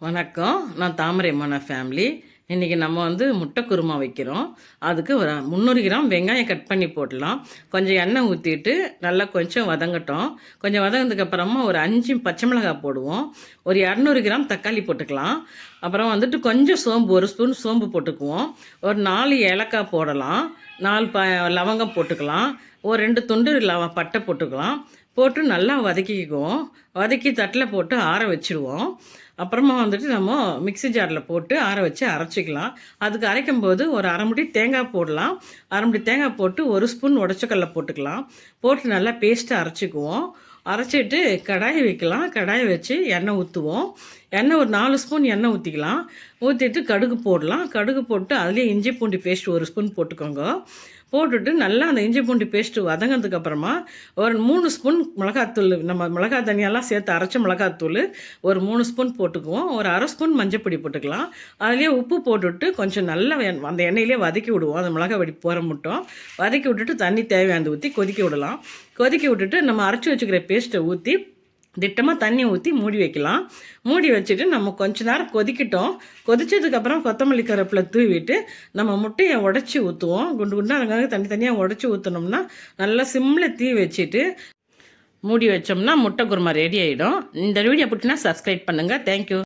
வணக்கம். நான் தாமரைமான ஃபேமிலி இன்றைக்கி நம்ம வந்து முட்டை குருமா வைக்கிறோம். அதுக்கு ஒரு முந்நூறு கிராம் வெங்காயம் கட் பண்ணி போடலாம். கொஞ்சம் எண்ணெய் ஊற்றிட்டு நல்லா கொஞ்சம் வதங்கட்டும். கொஞ்சம் வதங்கினதுக்கப்புறமா ஒரு அஞ்சு பச்சை மிளகாய் போடுவோம். ஒரு இரநூறு கிராம் தக்காளி போட்டுக்கலாம். அப்புறம் வந்துட்டு கொஞ்சம் சோம்பு ஒரு ஸ்பூன் சோம்பு போட்டுக்குவோம். ஒரு நாலு ஏலக்காய் போடலாம். நாலு ப லவங்கம் போட்டுக்கலாம். ஒரு ரெண்டு துண்டு லவ பட்டை போட்டுக்கலாம். போட்டு நல்லா வதக்கிக்குவோம். வதக்கி தட்டில் போட்டு ஆற வச்சுருவோம். அப்புறமா வந்துட்டு நம்ம மிக்ஸி ஜாரில் போட்டு ஆற வச்சு அரைச்சிக்கலாம். அதுக்கு அரைக்கும் போது ஒரு அரை முடி தேங்காய் போடலாம். அரை முடி தேங்காய் போட்டு ஒரு ஸ்பூன் உடச்சக்கல்ல போட்டுக்கலாம். போட்டு நல்லா பேஸ்ட்டு அரைச்சிக்குவோம். அரைச்சிட்டு கடாயை வைக்கலாம். கடாயை வச்சு எண்ணெய் ஊற்றுவோம் எண்ணெய் ஒரு நாலு ஸ்பூன் எண்ணெய் ஊற்றிக்கலாம் ஊற்றிட்டு கடுகு போடலாம். கடுகு போட்டு அதுலேயே இஞ்சி பூண்டு பேஸ்ட் ஒரு ஸ்பூன் போட்டுக்கோங்க. போட்டுட்டு நல்லா அந்த இஞ்சி பூண்டு பேஸ்ட்டு வதங்கினதுக்கு அப்புறமா ஒரு மூணு ஸ்பூன் மிளகாத்தூள் நம்ம மிளகாய் தனியெல்லாம் சேர்த்து அரைச்ச மிளகாத்தூள் ஒரு மூணு ஸ்பூன் போட்டுக்குவோம். ஒரு அரை ஸ்பூன் மஞ்சப்பொடி போட்டுக்கலாம். அதுலேயே உப்பு போட்டுவிட்டு கொஞ்சம் நல்லா அந்த எண்ணெயிலே வதக்கி விடுவோம். அந்த மிளகா வடி போகிற மட்டும். வதக்கி விட்டுட்டு தண்ணி தேவையானது ஊற்றி கொதிக்க விடலாம். கொதிக்க விட்டுட்டு நம்ம அரைச்சி வச்சுக்கிற பேஸ்ட்டை ஊற்றி திட்டமாக தண்ணி ஊற்றி மூடி வைக்கலாம். மூடி வச்சுட்டு நம்ம கொஞ்ச நேரம் கொதிக்கிட்டோம். கொதிச்சதுக்கப்புறம் கொத்தமல்லி கருப்பில் தூவிட்டு நம்ம முட்டையை உடச்சி ஊற்றுவோம் குண்டு குண்டாக அங்கங்கே தனி தனியாக உடச்சி ஊற்றினோம்னா நல்லா சிம்மில் தீ வச்சுட்டு மூடி வச்சோம்னா முட்டை குருமா ரெடி ஆகிடும் இந்த வீடியோ பிடிச்சினா சப்ஸ்கிரைப் பண்ணுங்கள் தேங்க்யூ